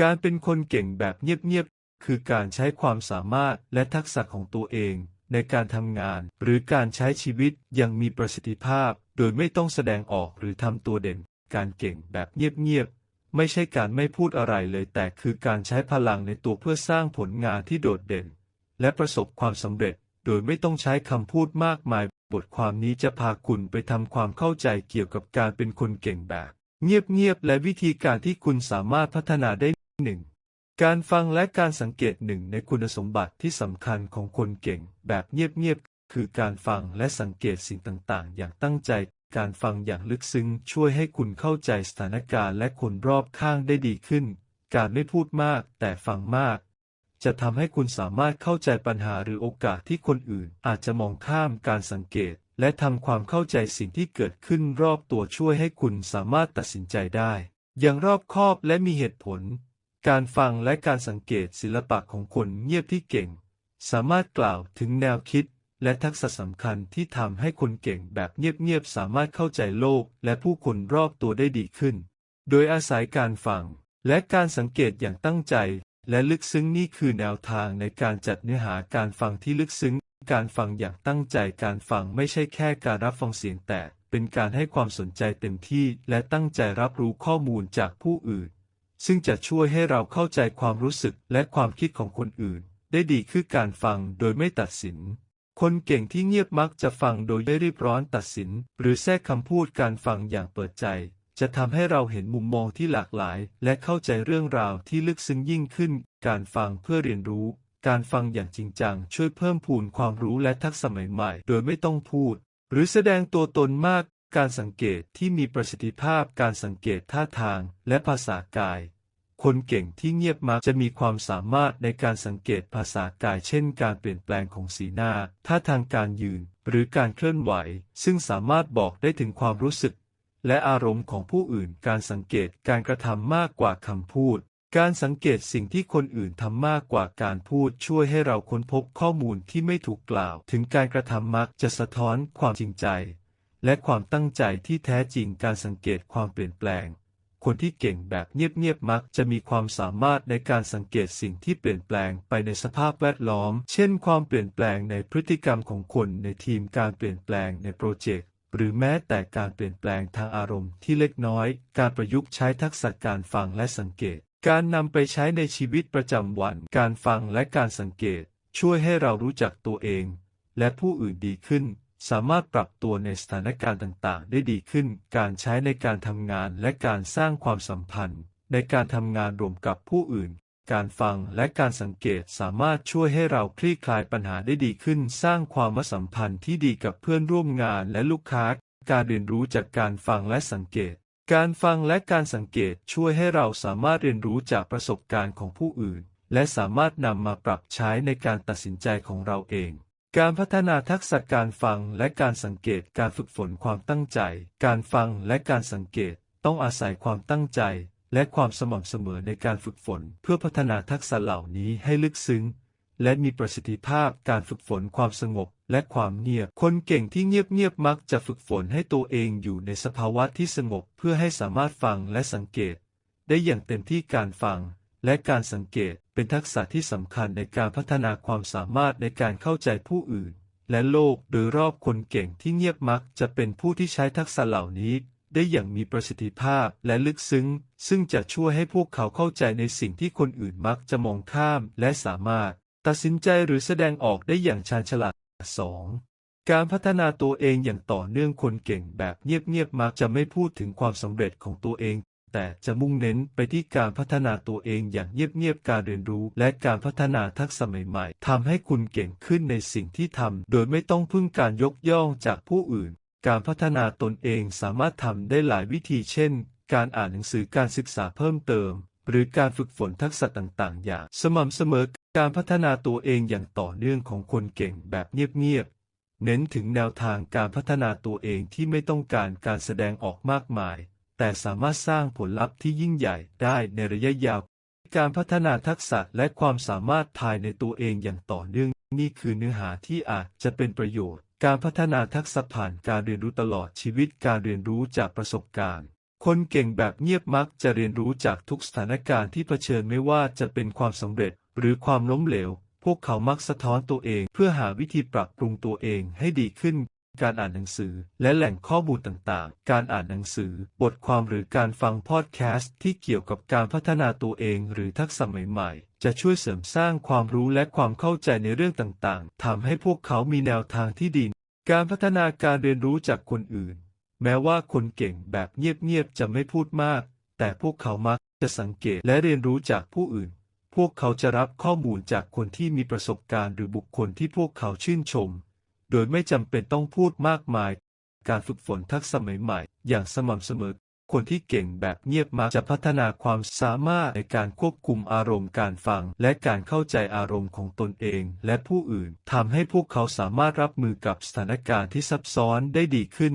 การเป็นคนเก่งแบบเงียบๆ คือการใช้ความสามารถและทักษะของตัวเองในการทำงาน หรือการใช้ชีวิตอยังมีประสิทธิภาพ โดยไม่ต้องแสดงออกหรือทำตัวเด่น การเก่งแบบเงียบๆ ไม่ใช่การไม่พูดอะไรเลยแต่คือการใช้พลังในตัวเพื่อสร้างผลงานที่โดดเด่น และประสบความสำเร็จ โดยไม่ต้องใช้คำพูดมากมาย บทความนี้จะพาคุณไปทำความเข้าใจเกี่ยวกับการเป็นคนเก่งแบบ เงียบๆ และวิธีการที่คุณสามารถพัฒนาได้ หนึ่งการฟังและการสังเกตหนึ่งในคุณสมบัติที่สำคัญของคนเก่งแบบเงียบๆ คือการฟังและสังเกตสิ่งต่างๆ อย่างตั้งใจ การฟังอย่างลึกซึ้งช่วยให้คุณเข้าใจสถานการณ์และคนรอบข้างได้ดีขึ้น การไม่พูดมากแต่ฟังมาก จะทำให้คุณสามารถเข้าใจปัญหาหรือโอกาสที่คนอื่น อาจจะมองข้ามการสังเกต และทำความเข้าใจสิ่งที่เกิดขึ้นรอบตัวช่วยให้คุณสามารถตัดสินใจได้ อย่างรอบคอบและมีเหตุผล การฟังและการสังเกตศิลปะของคนเงียบที่เก่ง สามารถกล่าวถึงแนวคิดและทักษะสำคัญที่ทำให้คนเก่งแบบเงียบๆสามารถเข้าใจโลกและผู้คนรอบตัวได้ดีขึ้น โดยอาศัยการฟังและการสังเกตอย่างตั้งใจ และลึกซึ้งนี่คือแนวทางในการจัดเนื้อหาการฟังที่ลึกซึ้ง การฟังอย่างตั้งใจการฟังไม่ใช่แค่การรับฟังเสียงแต่เป็นการให้ความสนใจเต็มที่และตั้งใจรับรู้ข้อมูลจากผู้อื่น ซึ่งจะช่วยให้เราเข้าใจความรู้สึกและความคิดของคนอื่น ได้ดีคือการฟังโดยไม่ตัดสิน คนเก่งที่เงียบมักจะฟังโดยไม่รีบร้อนตัดสิน หรือแทรกคำพูดการฟังอย่างเปิดใจ จะทำให้เราเห็นมุมมองที่หลากหลาย และเข้าใจเรื่องราวที่ลึกซึ้งยิ่งขึ้น การฟังเพื่อเรียนรู้ การฟังอย่างจริงจัง ช่วยเพิ่มพูนความรู้และทักษะใหม่ๆ โดยไม่ต้องพูด หรือแสดงตัวตนมาก การสังเกตที่มีประสิทธิภาพการสังเกตท่าทางและภาษากาย คนเก่งที่เงียบมักจะมีความสามารถในการสังเกตภาษากาย เช่น การเปลี่ยนแปลงของสีหน้า ท่าทางการยืน หรือการเคลื่อนไหว ซึ่งสามารถบอกได้ถึงความรู้สึก และอารมณ์ของผู้อื่น การสังเกตการกระทำมากกว่าคำพูดการสังเกตสิ่งที่คนอื่นทำมากกว่าการพูดช่วยให้เราค้นพบข้อมูลที่ไม่ถูกกล่าว ถึงการกระทำมักจะสะท้อนความจริงใจ และความตั้งใจที่แท้จริงการสังเกตความเปลี่ยนแปลง คนที่เก่งแบบเงียบๆมักจะมีความสามารถในการสังเกตสิ่งที่เปลี่ยนแปลงไปในสภาพแวดล้อม เช่น ความเปลี่ยนแปลงในพฤติกรรมของคนในทีมการเปลี่ยนแปลงในโปรเจกต์หรือแม้แต่การเปลี่ยนแปลงทางอารมณ์ที่เล็กน้อย การประยุกต์ใช้ทักษะการฟังและสังเกต การนำไปใช้ในชีวิตประจำวัน การฟังและการสังเกต ช่วยให้เรารู้จักตัวเอง และผู้อื่นดีขึ้น สามารถปรับตัวในสถานการณ์ต่างๆ ได้ดีขึ้น การใช้ในการทำงานและการสร้างความสัมพันธ์ ในการทำงานรวมกับผู้อื่น การฟังและการสังเกตสามารถช่วยให้เราคลี่คลายปัญหาได้ดีขึ้น สร้างความมสัมพันธ์ที่ดีกับเพื่อนร่วมงานและลูกค้า การเรียนรู้จากการฟังและสังเกต การฟังและการสังเกตช่วยให้เราสามารถเรียนรู้จากประสบการณ์ของผู้อื่น และสามารถนำมาปรับใช้ในการตัดสินใจของเราเอง การพัฒนาทักษะการฟังและการสังเกตการฝึกฝนความตั้งใจ การฟังและการสังเกตต้องอาศัยความตั้งใจ และความสม่ำเสมอในการฝึกฝน เพื่อพัฒนาทักษะเหล่านี้ให้ลึกซึ้ง และมีประสิทธิภาพการฝึกฝนความสงบ และความเงียบ คนเก่งที่เงียบๆมักจะฝึกฝนให้ตัวเองอยู่ในสภาวะที่สงบ เพื่อให้สามารถฟังและสังเกต ได้อย่างเต็มที่การฟัง และการสังเกตเป็นทักษะที่สำคัญในการพัฒนาความสามารถในการเข้าใจผู้อื่น และโลกโดยรอบคนเก่งที่เงียบมักจะเป็นผู้ที่ใช้ทักษะเหล่านี้ ได้อย่างมีประสิทธิภาพและลึกซึ้ง ซึ่งจะช่วยให้พวกเขาเข้าใจในสิ่งที่คนอื่นมักจะมองข้ามและสามารถ ตัดสินใจหรือแสดงออกได้อย่างชาญฉลาด 2. การพัฒนาตัวเองอย่างต่อเนื่องคนเก่งแบบเงียบๆมักจะไม่พูดถึงความสำเร็จของตัวเอง แต่จะมุ่งเน้นไปที่การพัฒนาตัวเองอย่างเงียบๆ การเรียนรู้ และการพัฒนาทักษะใหม่ๆ ทำให้คุณเก่งขึ้นในสิ่งที่ทำ โดยไม่ต้องพึ่งการยกย่องจากผู้อื่น การพัฒนาตนเองสามารถทำได้หลายวิธี เช่น การอ่านหนังสือการศึกษาเพิ่มเติม หรือการฝึกฝนทักษะต่างๆ อย่างสม่ำเสมอ การพัฒนาตัวเองอย่างต่อเนื่องของคนเก่งแบบเงียบๆ เน้นถึงแนวทางการพัฒนาตัวเองที่ไม่ต้องการการแสดงออกมากมาย แต่สามารถสร้างผลลัพธ์ที่ยิ่งใหญ่ได้ในระยะยาว การพัฒนาทักษะและความสามารถภายในตัวเองอย่างต่อเนื่อง นี่คือเนื้อหาที่อาจจะเป็นประโยชน์ การพัฒนาทักษะผ่านการเรียนรู้ตลอดชีวิตการเรียนรู้จากประสบการณ์ คนเก่งแบบเงียบมักจะเรียนรู้จากทุกสถานการณ์ที่เผชิญไม่ว่าจะเป็นความสำเร็จ หรือความล้มเหลว พวกเขามักสะท้อนตัวเองเพื่อหาวิธีปรับปรุงตัวเองให้ดีขึ้น การอ่านหนังสือ และแหล่งข้อมูลต่างๆ การอ่านหนังสือ บทความหรือการฟังพอดแคสต์ที่เกี่ยวกับการพัฒนาตัวเองหรือทักษะใหม่ๆ จะช่วยเสริมสร้างความรู้และความเข้าใจในเรื่องต่างๆ ทำให้พวกเขามีแนวทางที่ดี การพัฒนาการเรียนรู้จากคนอื่น แม้ว่าคนเก่งแบบเงียบๆ จะไม่พูดมาก แต่พวกเขามักจะสังเกตและเรียนรู้จากผู้อื่น พวกเขาจะรับข้อมูลจากคนที่มีประสบการณ์หรือบุคคลที่พวกเขาชื่นชม โดยไม่จำเป็นต้องพูดมากมาย การฝึกฝนทักษะใหม่ๆ อย่างสม่ำเสมอ คนที่เก่งแบบเงียบมักจะพัฒนาความสามารถในการควบคุมอารมณ์การฟัง และการเข้าใจอารมณ์ของตนเอง และผู้อื่นทำให้พวกเขาสามารถรับมือกับสถานการณ์ที่ซับซ้อนได้ดีขึ้น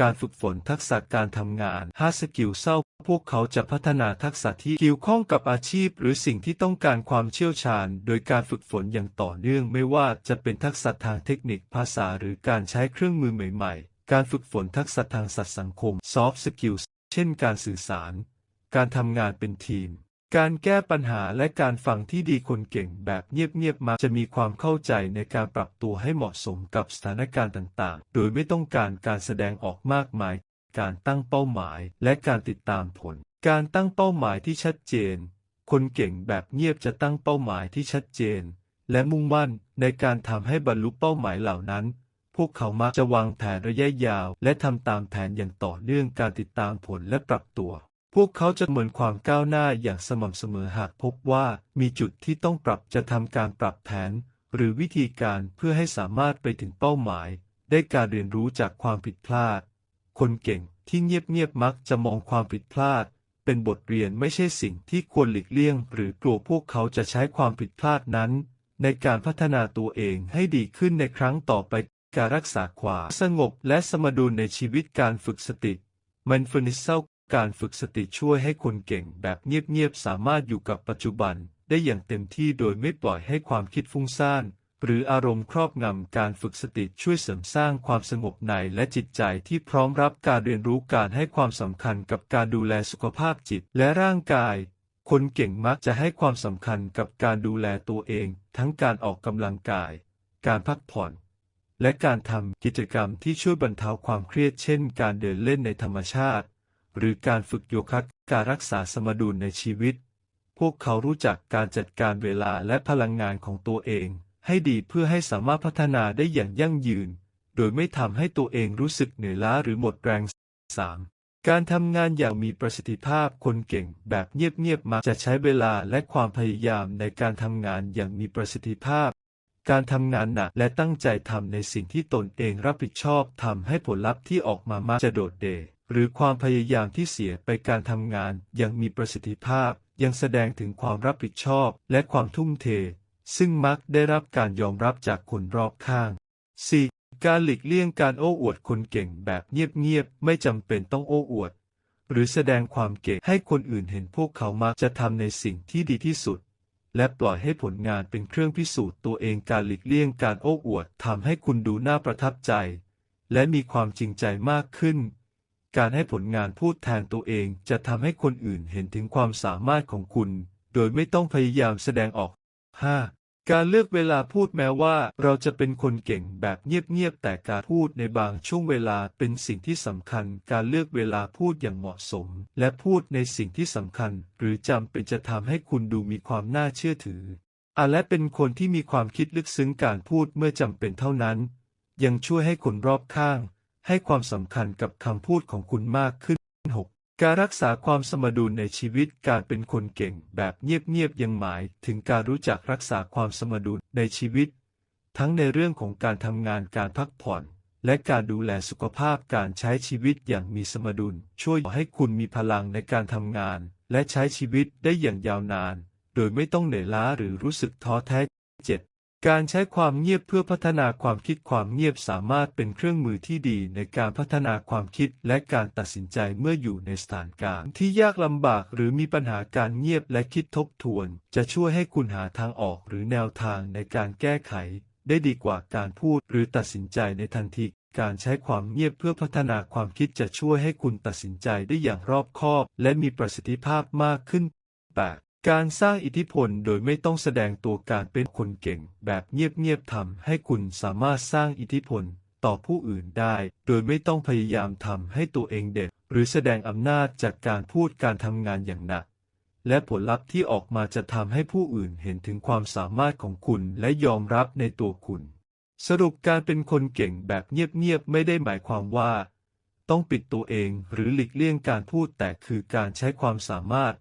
การฝึกฝนทักษะการทำงาน 5 สกิลเศร้า พวกเขาจะพัฒนาทักษะที่เกี่ยวข้องกับอาชีพ หรือสิ่งที่ต้องการความเชี่ยวชาญ โดยการฝึกฝนอย่างต่อเนื่องไม่ว่าจะเป็นทักษะทางเทคนิคภาษาหรือการใช้เครื่องมือใหม่ๆ การฝึกฝนทักษะทางสัตว์สังคม soft skills เช่นการสื่อสาร การทำงานเป็นทีม การแก้ปัญหาและการฟังที่ดีคนเก่งแบบเงียบๆมักจะมีความเข้าใจในการปรับตัวให้เหมาะสมกับสถานการณ์ต่างๆ โดยไม่ต้องการการแสดงออกมากมาย การตั้งเป้าหมายและการติดตามผล การตั้งเป้าหมายที่ชัดเจน คนเก่งแบบเงียบจะตั้งเป้าหมายที่ชัดเจน และมุ่งมั่นในการทำให้บรรลุเป้าหมายเหล่านั้น พวกเขามักจะวางแผนระยะยาว และทำตามแผนอย่างต่อเนื่องการติดตามผลและปรับตัว พวกเขาจะเหมือนความก้าวหน้าอย่างสม่ำเสมอหากพบว่ามีจุดที่ต้องปรับจะทำการปรับแผน หรือวิธีการเพื่อให้สามารถไปถึงเป้าหมาย ได้การเรียนรู้จากความผิดพลาด คนเก่งที่เงียบๆมักจะมองความผิดพลาด เป็นบทเรียนไม่ใช่สิ่งที่ควรหลีกเลี่ยง หรือกลัวพวกเขาจะใช้ความผิดพลาดนั้น ในการพัฒนาตัวเองให้ดีขึ้นในครั้งต่อไปการรักษาความสงบและสมดุลในชีวิตการฝึกสติมันฟ n นิเซล การฝึกสติช่วยให้คนเก่งแบบเงียบๆสามารถอยู่กับปัจจุบันได้อย่างเต็มที่โดยไม่ปล่อยให้ความคิดฟุ้งซ่านหรืออารมณ์ครอบงำการฝึกสติช่วยเสริมสร้างความสงบในและจิตใจที่พร้อมรับการเรียนรู้การให้ความสำคัญกับการดูแลสุขภาพจิตและร่างกาย คนเก่งมักจะให้ความสำคัญกับการดูแลตัวเอง ทั้งการออกกำลังกาย การพักผ่อน และการทำกิจกรรมที่ช่วยบรรเทาความเครียดเช่น การเดินเล่นในธรรมชาติ หรือการฝึกโยคะการรักษาสมดุลในชีวิต พวกเขารู้จักการจัดการเวลาและพลังงานของตัวเอง ให้ดีเพื่อให้สามารถพัฒนาได้อย่างยั่งยืน โดยไม่ทำให้ตัวเองรู้สึกเหนื่อยล้าหรือหมดแรง 3. การทำงานอย่างมีประสิทธิภาพคนเก่งแบบเงียบๆมักจะใช้เวลาและความพยายามในการทำงานอย่างมีประสิทธิภาพการทำงานหนักและตั้งใจทำในสิ่งที่ตนเองรับผิดชอบทำให้ผลลัพธ์ที่ออกมามักจะโดดเด่น หรือความพยายามที่เสียไปการทำงานอย่างมีประสิทธิภาพ ยังแสดงถึงความรับผิดชอบและความทุ่มเท ซึ่งมักได้รับการยอมรับจากคนรอบข้าง 4. การหลีกเลี่ยงการโอ้อวดคนเก่งแบบเงียบๆ ไม่จำเป็นต้องโอ้อวด หรือแสดงความเก่งให้คนอื่นเห็นพวกเขามักจะทำในสิ่งที่ดีที่สุด และปล่อยให้ผลงานเป็นเครื่องพิสูจน์ตัวเองการหลีกเลี่ยงการโอ้อวดทำให้คุณดูน่าประทับใจ และมีความจริงใจมากขึ้น การให้ผลงานพูดแทนตัวเองจะทำให้คนอื่นเห็นถึงความสามารถของคุณ โดยไม่ต้องพยายามแสดงออก 5. การเลือกเวลาพูดแม้ว่า เราจะเป็นคนเก่งแบบเงียบๆ แต่การพูดในบางช่วงเวลาเป็นสิ่งที่สำคัญ การเลือกเวลาพูดอย่างเหมาะสม และพูดในสิ่งที่สำคัญ หรือจำเป็นจะทำให้คุณดูมีความน่าเชื่อถืออะและเป็นคนที่มีความคิดลึกซึ้งการพูดเมื่อจำเป็นเท่านั้น ยังช่วยให้คนรอบข้าง ให้ความสำคัญกับคำพูดของคุณมากขึ้น 6. การรักษาความสมดุลในชีวิตการเป็นคนเก่งแบบเงียบๆยังหมาย ถึงการรู้จักรักษาความสมดุลในชีวิต ทั้งในเรื่องของการทำงานการพักผ่อน และการดูแลสุขภาพการใช้ชีวิตอย่างมีสมดุล ช่วยให้คุณมีพลังในการทำงาน และใช้ชีวิตได้อย่างยาวนาน โดยไม่ต้องเหนื่อยล้าหรือรู้สึกท้อแท้ 7. การใช้ความเงียบเพื่อพัฒนาความคิดความเงียบสามารถเป็นเครื่องมือที่ดีในการพัฒนาความคิดและการตัดสินใจเมื่ออยู่ในสถานการณ์ที่ยากลำบากหรือมีปัญหาการเงียบและคิดทบทวน จะช่วยให้คุณหาทางออกหรือแนวทางในการแก้ไข ได้ดีกว่าการพูดหรือตัดสินใจในทันทีการใช้ความเงียบเพื่อพัฒนาความคิดจะช่วยให้คุณตัดสินใจได้อย่างรอบคอบ และมีประสิทธิภาพมากขึ้น 8. การสร้างอิทธิพลโดยไม่ต้องแสดงตัวการเป็นคนเก่งแบบเงียบๆทำให้คุณสามารถสร้างอิทธิพลต่อผู้อื่นได้ โดยไม่ต้องพยายามทำให้ตัวเองเด่นหรือแสดงอำนาจจากการพูดการทำงานอย่างหนัก และผลลัพธ์ที่ออกมาจะทำให้ผู้อื่นเห็นถึงความสามารถของคุณและยอมรับในตัวคุณ สรุปการเป็นคนเก่งแบบเงียบๆไม่ได้หมายความว่า ต้องปิดตัวเองหรือหลีกเลี่ยงการพูดแต่คือการใช้ความสามารถ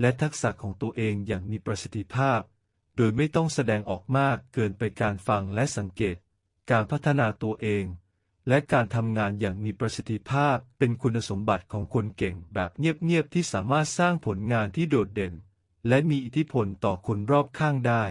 และทักษะของตัวเองอย่างมีประสิทธิภาพ โดยไม่ต้องแสดงออกมากเกินไปการฟังและสังเกต การพัฒนาตัวเอง และการทำงานอย่างมีประสิทธิภาพเป็นคุณสมบัติของคนเก่งแบบเงียบๆที่สามารถสร้างผลงานที่โดดเด่น และมีอิทธิพลต่อคนรอบข้างได้